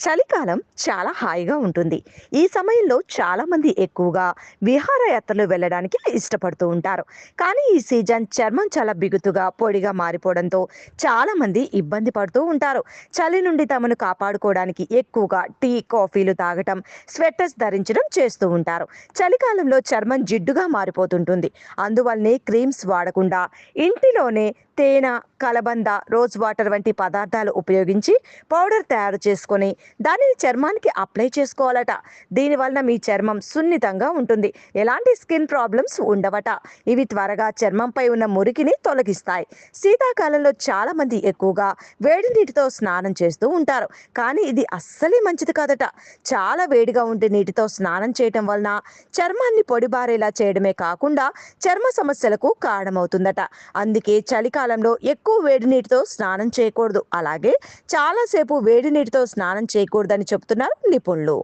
చలికాలం చాలా హాయిగా ఉంటుంది. ఈ సమయంలో చాలామంది ఎక్కువగా విహారయాత్రలు వెళ్ళడానికి ఇష్టపడుతూ ఉంటారు. కానీ ఈ సీజన్ చర్మం చాలా బిగుతుగా పొడిగా మారిపోవడంతో చాలామంది ఇబ్బంది పడుతూ ఉంటారు. చలి నుండి తమను కాపాడుకోవడానికి ఎక్కువగా టీ కాఫీలు తాగటం స్వెటర్స్ ధరించడం చేస్తూ ఉంటారు. చలికాలంలో చర్మం జిడ్డుగా మారిపోతుంటుంది. అందువల్లనే క్రీమ్స్ వాడకుండా ఇంటిలోనే తేనె కలబంద రోజ్ వాటర్ వంటి పదార్థాలు ఉపయోగించి పౌడర్ తయారు చేసుకొని దానిని చర్మానికి అప్లై చేసుకోవాలట. దీనివలన మీ చర్మం సున్నితంగా ఉంటుంది. ఎలాంటి స్కిన్ ప్రాబ్లమ్స్ ఉండవట. ఇవి త్వరగా చర్మంపై ఉన్న మురికిని తొలగిస్తాయి. శీతాకాలంలో చాలా మంది ఎక్కువగా వేడి నీటితో స్నానం చేస్తూ ఉంటారు. కానీ ఇది అస్సలే మంచిది కాదట. చాలా వేడిగా ఉండే నీటితో స్నానం చేయటం వలన చర్మాన్ని పొడిబారేలా చేయడమే కాకుండా చర్మ సమస్యలకు కారణమవుతుందట. అందుకే చలికాలం కాలంలో ఎక్కువ వేడి నీటితో స్నానం చేయకూడదు. అలాగే చాలాసేపు వేడి నీటితో స్నానం చేయకూడదని చెబుతున్నారు నిపుణులు.